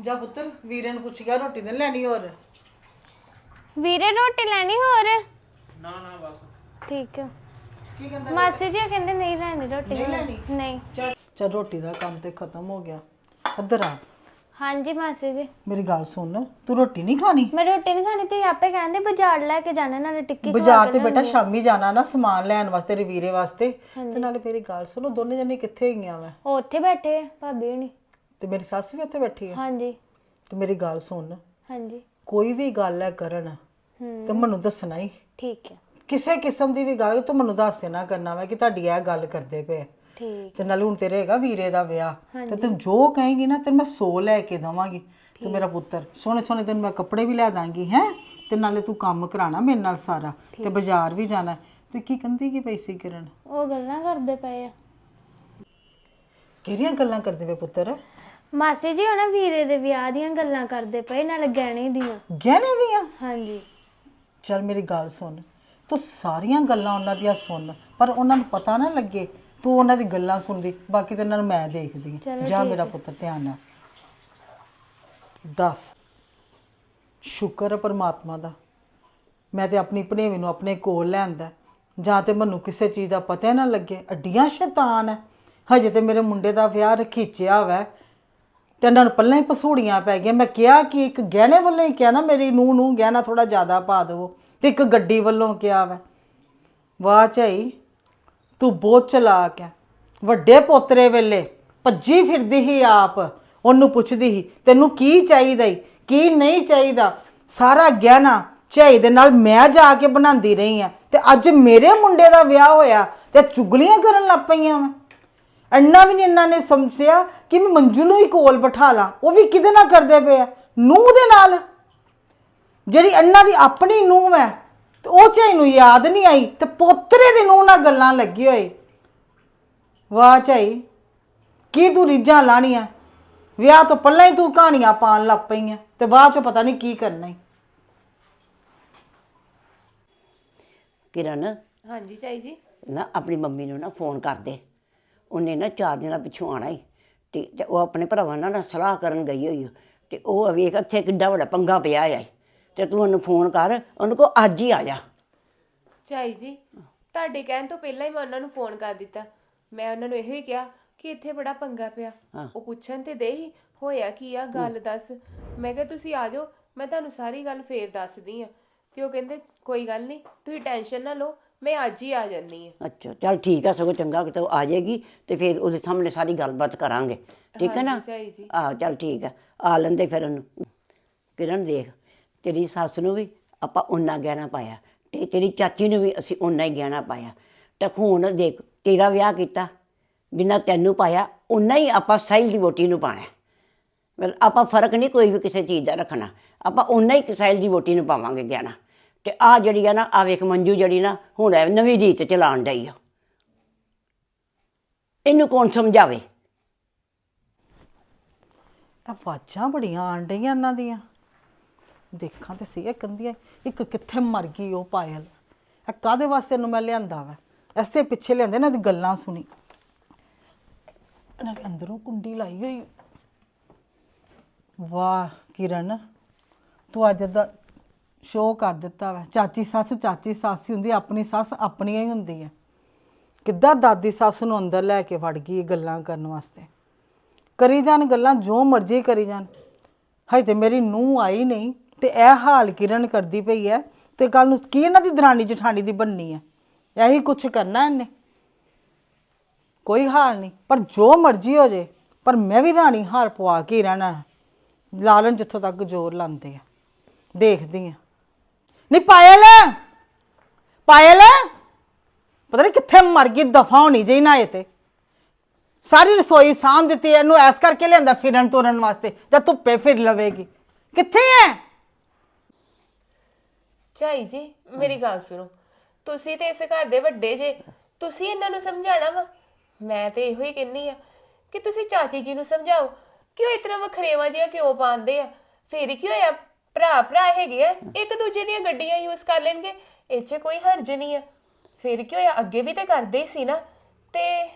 ਜਾ ਪੁੱਤਰ ਵੀਰੇ ਨੂੰ ਪੁੱਛ ਗਿਆ ਰੋਟੀ ਨਹੀਂ ਲੈਣੀ ਹੋਰ। ਵੀਰੇ ਰੋਟੀ ਲੈਣੀ ਹੋਰ? ਨਾ ਨਾ ਬਸ। ਠੀਕ ਹੈ ਕੀ ਕਹਿੰਦਾ ਮਾਸੀ ਜੀ ਕਹਿੰਦੇ ਨਹੀਂ ਲੈਣੀ ਰੋਟੀ। ਨਹੀਂ ਲੈਣੀ? ਨਹੀਂ। ਚਲ ਰੋਟੀ ਦਾ ਕੰਮ ਤੇ ਖਤਮ ਹੋ ਗਿਆ। ਇੱਧਰ ਆ। ਹਾਂਜੀ ਮਾਸੀ ਜੀ। ਮੇਰੀ ਗੱਲ ਸੁਣ ਤੂੰ ਰੋਟੀ ਨਹੀਂ ਖਾਣੀ? ਮੈਂ ਰੋਟੀ ਨਹੀਂ ਖਾਣੀ ਤੇ ਆਪੇ ਕਹਿੰਦੇ ਬਾਜ਼ਾਰ ਲੈ ਕੇ ਜਾਣਾ ਨਾਲੇ ਟਿੱਕੀ ਖਵਾ ਬਾਜ਼ਾਰ ਤੇ ਬੇਟਾ ਆ। ਸ਼ਾਮੀ ਜਾਣਾ ਨਾ ਸਮਾਨ ਲੈਣ ਵਾਸਤੇ ਰਵੀਰੇ ਵਾਸਤੇ। ਤੇ ਨਾਲੇ ਮੇਰੀ ਗੱਲ ਸੁਣੋ ਦੋਨੇ ਜਣੇ ਕਿੱਥੇ ਗਈਆਂ ਵਾ? ਉਹ ਉੱਥੇ ਬੈਠੇ ਆ ਭਾਬੀ ਹੁਣੀ। ਤੇ ਮੇਰੀ ਸੱਸ ਵੀ ਉੱਥੇ ਬੈਠੀ ਹੈ ਹਾਂਜੀ। ਤੇ ਮੇਰੀ ਗੱਲ ਸੁਣ। ਹਾਂਜੀ। ਕੋਈ ਵੀ ਗੱਲ ਹੈ ਕਰਨ ਹੂੰ। ਤੇ ਮੈਨੂੰ ਦੱਸਣਾ ਹੀ ਠੀਕ ਹੈ ਕਿਸੇ ਕਿਸਮ ਦੀ ਵੀ ਗੱਲ ਤੂੰ ਮੈਨੂੰ ਦੱਸ ਦੇਣਾ ਕਰਨਾ ਵਾ ਕਿ ਤੁਹਾਡੀ ਇਹ ਗੱਲ ਕਰਦੇ ਪਏ ਤੇ ਨਾਲੇ ਹੁਣ ਤੇਰੇ ਹੈਗਾ ਵੀਰੇ ਦਾ ਵਿਆਹ। ਤੇ ਤੂੰ ਜੋ ਕਹੇਂਗੀ ਨਾ ਤੇ ਮੈਂ 100 ਲੈ ਕੇ ਦਵਾਂਗੀ। ਤੇ ਮੇਰਾ ਪੁੱਤਰ ਸੋਹਣੇ ਸੋਹਣੇ ਤੈਨੂੰ ਮੈਂ ਕੱਪੜੇ ਵੀ ਲੈ ਦਾਂਗੀ ਹੈ? ਤੇ ਨਾਲੇ ਤੂੰ ਕੰਮ ਕਰਾਣਾ ਮੇਰੇ ਨਾਲ ਸਾਰਾ ਤੇ ਬਾਜ਼ਾਰ ਵੀ ਜਾਣਾ। ਤੇ ਕੀ ਕੰਦੀ ਕੀ ਪਈ ਸੀ ਕਿਰਨ? ਉਹ ਗੱਲਾਂ ਕਰਦੇ ਪਏ ਆ। ਕਿਹੜੀਆਂ ਗੱਲਾਂ ਕਰਦੇ ਵੇ ਪੁੱਤਰ? ਮਾਸੀ ਜੀ ਉਹਨਾਂ ਵੀਰੇ ਦੇ ਵਿਆਹ ਦੀਆਂ ਗੱਲਾਂ ਕਰਦੇ ਪਏ ਨਾਲੇ ਗਹਿਣੇ ਦੀਆਂ। ਗਹਿਣੇ ਦੀਆਂ? ਹਾਂਜੀ। ਚੱਲ ਮੇਰੀ ਗੱਲ ਸੁਣ। ਤੂੰ ਸਾਰੀਆਂ ਗੱਲਾਂ ਉਹਨਾਂ ਦੀਆਂ ਸੁਣ ਪਰ ਉਹਨਾਂ ਨੂੰ ਪਤਾ ਨਾ ਲੱਗੇ ਤੂੰ ਉਹਨਾਂ ਦੀ ਗੱਲਾਂ ਸੁਣਦੀ ਬਾਕੀ ਤੇ ਉਹਨਾਂ ਨੂੰ ਮੈਂ ਦੇਖਦੀ ਹਾਂ। ਜਾ ਮੇਰਾ ਪੁੱਤਰ ਧਿਆਨ ਨਾਲ। ਦੱਸ ਸ਼ੁਕਰ ਹੈ ਪਰਮਾਤਮਾ ਦਾ। ਮੈਂ ਤੇ ਆਪਣੀ ਭਣੇਵੀ ਨੂੰ ਆਪਣੇ ਕੋਲ ਲੈਂਦਾ ਜਾਂ ਤੇ ਮੈਨੂੰ ਕਿਸੇ ਚੀਜ਼ ਦਾ ਪਤਾ ਹੀ ਨਾ ਲੱਗੇ। ਅੱਡੀਆਂ ਸ਼ੈਤਾਨ ਹੈ ਹਜੇ ਤੇ ਮੇਰੇ ਮੁੰਡੇ ਦਾ ਵਿਆਹ ਰਖੀਚਿਆ ਵੈ। ਤੇ ਇਹਨਾਂ ਨੂੰ ਪੱਲਾਂ ਹੀ ਪਸੂੜੀਆਂ ਪੈ ਗਈਆਂ। ਮੈਂ ਕਿਹਾ ਕਿ ਇੱਕ ਗਹਿਣੇ ਵੱਲੋਂ ਹੀ ਕਿਹਾ ਨਾ ਮੇਰੀ ਨੂੰਹ ਨੂੰ ਗਹਿਣਾ ਥੋੜਾ ਜ਼ਿਆਦਾ ਪਾ ਦੇਵੋ। ਤੇ ਇੱਕ ਗੱਡੀ ਵੱਲੋਂ ਕਿਹਾ ਵੈ। ਵਾਹ ਝਾਈ ਤੂੰ ਬਹੁਤ ਚਲਾਕ ਹੈ। ਵੱਡੇ ਪੋਤਰੇ ਵੇਲੇ ਭੱਜੀ ਫਿਰਦੀ ਹੀ ਆਪ। ਉਹਨੂੰ ਪੁੱਛਦੀ ਸੀ, ਤੈਨੂੰ ਕੀ ਚਾਹੀਦਾ ਈ? ਕੀ ਨਹੀਂ ਚਾਹੀਦਾ? ਸਾਰਾ ਗਹਿਣਾ ਝਾਈ ਦੇ ਨਾਲ ਮੈਂ ਜਾ ਕੇ ਬਣਾਉਂਦੀ ਰਹੀ ਆ ਤੇ ਅੱਜ ਮੇਰੇ ਮੁੰਡੇ ਦਾ ਵਿਆਹ ਹੋਇਆ ਤੇ ਚੁਗਲੀਆਂ ਕਰਨ ਲੱਗ ਪਈਆਂ ਮੈਂ ਅੰਨਾ ਵੀ ਨਹੀਂ ਇਹਨਾਂ ਨੇ ਸਮਝਿਆ ਕਿ ਮੈਂ ਮੰਜੂ ਨੂੰ ਹੀ ਕੋਲ ਬਿਠਾ ਲਾਂ। ਉਹ ਵੀ ਕਿਹਦੇ ਨਾਲ ਕਰਦੇ ਪਏ ਆ? ਨੂੰਹ ਦੇ ਨਾਲ। ਜਿਹੜੀ ਅੰਨਾ ਦੀ ਆਪਣੀ ਨੂੰਹ ਹੈ ਤੇ ਉਹ ਝਾਈ ਨੂੰ ਯਾਦ ਨਹੀਂ ਆਈ ਤੇ ਪੋਤਰੇ ਦੀ ਨੂੰਹ ਨਾਲ ਗੱਲਾਂ ਲੱਗੀ ਹੋਈ। ਵਾਹ ਝਾਈ ਕੀ ਤੂੰ ਰੀਝਾਂ ਲਾਣੀਆਂ? ਵਿਆਹ ਤੋਂ ਪਹਿਲਾਂ ਹੀ ਤੂੰ ਕਹਾਣੀਆਂ ਪਾਣ ਲੱਗ ਪਈਆਂ ਤੇ ਬਾਅਦ ਚ ਪਤਾ ਨਹੀਂ ਕੀ ਕਰਨਾ ਈ। ਕਿਰਨ ਹਾਂਜੀ ਚਾਈ ਜੀ। ਨਾ ਆਪਣੀ ਮੰਮੀ ਨੂੰ ਨਾ ਫੋਨ ਕਰ ਦੇ। ਉਹਨੇ ਨਾ ਚਾਰ ਦਿਨਾਂ ਪਿੱਛੋਂ ਆਣਾ ਹੀ ਤੇ ਤੇ ਉਹ ਆਪਣੇ ਭਰਾਵਾਂ ਨਾਲ ਨਾ ਸਲਾਹ ਕਰਨ ਗਈ ਹੋਈ ਆ। ਤੇ ਉਹ ਵੇਖ ਇੱਥੇ ਕਿੱਡਾ ਵੱਡਾ ਪੰਗਾ ਪਿਆ ਹੈ ਤੇ ਤੂੰ ਉਹਨੂੰ ਫੋਨ ਕਰ ਉਹਨੂੰ ਕੋ ਅੱਜ ਹੀ ਆ ਜਾ। ਚਾਈ ਜੀ ਤੁਹਾਡੇ ਕਹਿਣ ਤੋਂ ਪਹਿਲਾਂ ਹੀ ਮੈਂ ਉਹਨਾਂ ਨੂੰ ਫੋਨ ਕਰ ਦਿੱਤਾ। ਮੈਂ ਉਹਨਾਂ ਨੂੰ ਇਹੋ ਹੀ ਕਿਹਾ ਕਿ ਇੱਥੇ ਬੜਾ ਪੰਗਾ ਪਿਆ। ਉਹ ਪੁੱਛਣ ਤੇ ਦੇ ਹੀ ਹੋਇਆ ਕੀ ਆ ਗੱਲ ਦੱਸ। ਮੈਂ ਕਿਹਾ ਤੁਸੀਂ ਆ ਜਾਓ ਮੈਂ ਤੁਹਾਨੂੰ ਸਾਰੀ ਗੱਲ ਫੇਰ ਦੱਸਦੀ ਆ ਤੇ ਉਹ ਕਹਿੰਦੇ ਕੋਈ ਗੱਲ ਨਹੀਂ ਤੁਸੀਂ ਟੈਨਸ਼ਨ ਨਾ ਲਓ ਮੈਂ ਅੱਜ ਹੀ ਆ ਜਾਨੀ ਆ ਅੱਛਾ ਚੱਲ ਠੀਕ ਆ ਸਗੋਂ ਚੰਗਾ ਕਿ ਤੂੰ ਆ ਜਾਏਗੀ ਤੇ ਫਿਰ ਉਹਦੇ ਸਾਹਮਣੇ ਸਾਰੀ ਗੱਲਬਾਤ ਕਰਾਂਗੇ। ਠੀਕ ਹੈ ਨਾ? ਹਾਂਜੀ ਜੀ। ਆਹ ਚੱਲ ਠੀਕ ਆ ਆ ਲੈਂਦੇ ਫਿਰ ਉਹਨੂੰ। ਕਿਰਨ ਦੇਖ ਤੇਰੀ ਸੱਸ ਨੂੰ ਵੀ ਆਪਾਂ ਓਨਾ ਗਹਿਣਾ ਪਾਇਆ ਤੇ ਤੇਰੀ ਚਾਚੀ ਨੂੰ ਵੀ ਅਸੀਂ ਓਨਾ ਹੀ ਗਹਿਣਾ ਪਾਇਆ। ਤੇ ਹੁਣ ਦੇਖ, ਤੇਰਾ ਵਿਆਹ ਕੀਤਾ, ਜਿੰਨਾ ਤੈਨੂੰ ਪਾਇਆ, ਓਨਾ ਹੀ ਆਪਾਂ ਸਾਹਿਲ ਦੀ ਵੋਟੀ ਨੂੰ ਪਾਣਾ। ਮਤਲਬ ਆਪਾਂ ਫ਼ਰਕ ਨਹੀਂ ਕੋਈ ਵੀ ਕਿਸੇ ਚੀਜ਼ ਦਾ ਰੱਖਣਾ। ਆਪਾਂ ਓਨਾ ਹੀ ਸਾਹਿਲ ਦੀ ਵੋਟੀ ਨੂੰ ਪਾਵਾਂਗੇ ਗਹਿਣਾ। ਤੇ ਆ ਜਿਹੜੀ ਆ ਨਾ ਆ ਵੇਖ ਮੰਜੂ ਜਿਹੜੀ ਨਾ, ਹੁਣ ਇਹ ਨਵੀਂ ਰੀਤ ਚਲਾਉਣ ਡਈ ਆ। ਇਹਨੂੰ ਕੌਣ ਸਮਝਾਵੇ? ਆਵਾਜ਼ਾਂ ਬੜੀਆਂ ਆਣ ਡਈਆਂ ਇਹਨਾਂ ਦੀਆਂ। ਦੇਖਾਂ ਤੇ ਸੀ ਇਹ ਕੰਦੀਆਂ ਇੱਕ ਕਿੱਥੇ ਮਰ ਗਈ ਉਹ ਪਾਇਲ? ਇਹ ਕਾਦੇ ਵਾਸਤੇ ਇਹਨੂੰ ਮੈਂ ਲਿਆਂਦਾ ਵਾ? ਐਸੇ ਪਿੱਛੇ ਲਿਆਂਦੇ ਨਾ ਦੀ ਗੱਲਾਂ ਸੁਣੀ। ਇਹਨਾਂ ਦੇ ਅੰਦਰੋਂ ਕੁੰਡੀ ਲਾਈ ਹੋਈ। ਵਾਹ, ਕਿਰਨ, ਤੂੰ ਅੱਜ ਦਾ ਸ਼ੋਅ ਕਰ ਦਿੱਤਾ ਵਾ। ਚਾਚੀ ਸੱਸ ਚਾਚੀ ਸੱਸ ਹੀ ਹੁੰਦੀ, ਆਪਣੀ ਸੱਸ ਆਪਣੀ ਹੀ ਹੁੰਦੀ ਹੈ। ਕਿੱਦਾਂ ਦਾਦੀ ਸੱਸ ਨੂੰ ਅੰਦਰ ਲੈ ਕੇ ਵੜ ਗਈ ਇਹ ਗੱਲਾਂ ਕਰਨ ਵਾਸਤੇ? ਕਰੀ ਜਾਣ ਗੱਲਾਂ, ਜੋ ਮਰਜ਼ੀ ਕਰੀ ਜਾਣ। ਹਜੇ ਤੇ ਮੇਰੀ ਨੂੰਹ ਆਈ ਨਹੀਂ। ਤੇ ਇਹ ਹਾਲ ਕਿਰਨ ਕਰਦੀ ਪਈ ਹੈ ਤੇ ਕੱਲ ਨੂੰ ਕੀ ਇਹਨਾਂ ਦੀ ਦਰਾਣੀ ਜਠਾਣੀ ਦੀ ਬੰਨੀ ਹੈ? ਇਹੀ ਕੁਛ ਕਰਨਾ ਇਹਨੇ? ਕੋਈ ਹਾਲ ਨਹੀਂ। ਪਰ ਜੋ ਮਰਜ਼ੀ ਹੋ ਜੇ, ਪਰ ਮੈਂ ਵੀ ਰਾਣੀ ਹਾਰ ਪਵਾ ਕੇ ਹੀ ਰਹਿਣਾ ਹੈ। ਲਾਲਨ ਜਿੱਥੋਂ ਤੱਕ ਜ਼ੋਰ ਲਾਉਂਦੇ ਆ। ਦੇਖਦੀ ਆ। ਨਹੀਂ, ਪਾਇਲ! ਪਾਇਲ! ਪਤਾ ਨਹੀਂ ਕਿੱਥੇ ਮਰ ਗਈ, ਦਫਾ ਹੋਣੀ ਜੇ ਨਾ ਇਹ ਤੇ। ਸਾਰੀ ਰਸੋਈ ਸਾਂਭ ਦਿੱਤੀ ਇਹਨੂੰ ਐਸ ਕਰਕੇ ਲਿਆਂਦਾ ਫਿਰਨ ਤੁਰਨ ਵਾਸਤੇ, ਜਾਂ ਧੁੱਪੇ ਫਿਰ ਲਵੇਗੀ। ਕਿੱਥੇ ਹੈ? ਝਾਈ ਜੀ ਮੇਰੀ ਗੱਲ ਸੁਣੋ। ਤੁਸੀਂ ਤੇ ਇਸ ਘਰ ਦੇ ਵੱਡੇ ਜੇ ਤੁਸੀਂ ਇਹਨਾਂ ਨੂੰ ਸਮਝਾਣਾ ਵਾ? ਮੈਂ ਤੇ ਇਹੋ ਹੀ ਕਹਿੰਨੀ ਆ ਕਿ ਤੁਸੀਂ ਚਾਚੀ ਜੀ ਨੂੰ ਸਮਝਾਓ ਕਿ ਉਹ ਇਤਨਾ ਵਖਰੇਵਾ ਜਿਹਾ ਕਿਉਂ ਪਾਉਂਦੇ ਆ? ਫੇਰ ਕੀ ਹੋਇਆ? ਭਰਾ ਭਰਾ ਹੈਗੇ ਆ ਇੱਕ ਦੂਜੇ ਦੀਆਂ ਗੱਡੀਆਂ ਯੂਜ਼ ਕਰ ਲੈਣਗੇ ਇਹ 'ਚ ਕੋਈ ਹਰਜ ਨਹੀਂ ਆ। ਫੇਰ ਕੀ ਹੋਇਆ? ਅੱਗੇ ਵੀ ਤੇ ਕਰਦੇ ਹੀ ਸੀ ਨਾ। ਤੇ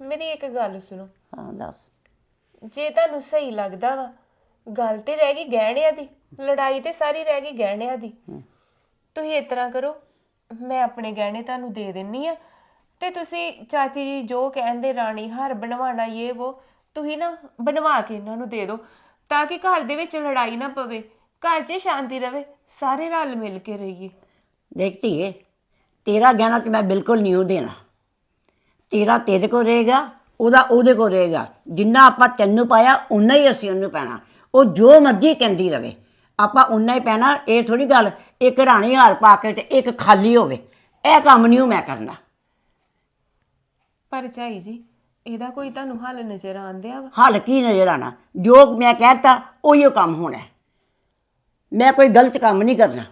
ਮੇਰੀ ਇੱਕ ਗੱਲ ਸੁਣੋ। ਹਾਂ ਦੱਸ। ਜੇ ਤੁਹਾਨੂੰ ਸਹੀ ਲੱਗਦਾ ਵਾ ਗੱਲ ਤੇ ਰਹਿ ਗਈ ਗਹਿਣਿਆਂ ਦੀ ਲੜਾਈ ਤੇ ਸਾਰੀ ਰਹਿ ਗਈ ਗਹਿਣਿਆਂ ਦੀ। ਤੁਸੀਂ ਇਸ ਤਰ੍ਹਾਂ ਕਰੋ, ਮੈਂ ਆਪਣੇ ਗਹਿਣੇ ਤੁਹਾਨੂੰ ਦੇ ਦਿੰਨੀ ਆ। ਤੇ ਤੁਸੀਂ ਚਾਚੀ ਜੀ ਜੋ ਕਹਿੰਦੇ ਰਾਣੀ ਹਾਰ ਬਣਵਾਣਾ ਇਹ ਉਹ ਤੁਸੀਂ ਨਾ ਬਣਵਾ ਕੇ ਇਹਨਾਂ ਨੂੰ ਦੇ ਦਿਓ ਤਾਂ ਕਿ ਘਰ ਦੇ ਵਿੱਚ ਲੜਾਈ ਨਾ ਪਵੇ, ਘਰ 'ਚ ਸ਼ਾਂਤੀ ਰਵੇ, ਸਾਰੇ ਰਲ ਮਿਲ ਕੇ ਰਹੀਏ। ਦੇਖ ਧੀਏ, ਤੇਰਾ ਗਹਿਣਾ ਤੇ ਮੈਂ ਬਿਲਕੁਲ ਨਹੀਂ ਉਹ ਦੇਣਾ। ਤੇਰਾ ਤੇਰੇ ਕੋ ਰਹੇਗਾ, ਉਹਦਾ ਉਹਦੇ ਕੋ ਰਹੇਗਾ। ਜਿੰਨਾ ਆਪਾਂ ਤੈਨੂੰ ਪਾਇਆ ਉਨਾ ਹੀ ਅਸੀਂ ਉਹਨੂੰ ਪੈਣਾ। ਉਹ ਜੋ ਮਰਜ਼ੀ ਕਹਿੰਦੀ ਰਵੇ। ਆਪਾਂ ਉਨਾ ਹੀ ਪੈਣਾ, ਇਹ ਥੋੜੀ ਗੱਲ ਇੱਕ ਰਾਣੀ ਹਾਰ ਪਾ ਕੇ ਤੇ ਇੱਕ ਖਾਲੀ ਹੋਵੇ ਇਹ ਕੰਮ ਨਹੀਂ ਮੈਂ ਕਰਨਾ। ਪਰ ਝਾਈ ਜੀ ਇਹਦਾ ਕੋਈ ਤੁਹਾਨੂੰ ਹੱਲ ਨਜ਼ਰ ਆਉਂਦਿਆ ਵਾ? ਹੱਲ ਕੀ ਨਜ਼ਰ ਆਣਾ ਜੋ ਮੈਂ ਕਹਿਤਾ ਉਹੀਓ ਕੰਮ ਹੋਣਾ। ਹੈ। ਮੈਂ ਕੋਈ ਗਲਤ ਕੰਮ ਨਹੀਂ ਕਰਨਾ।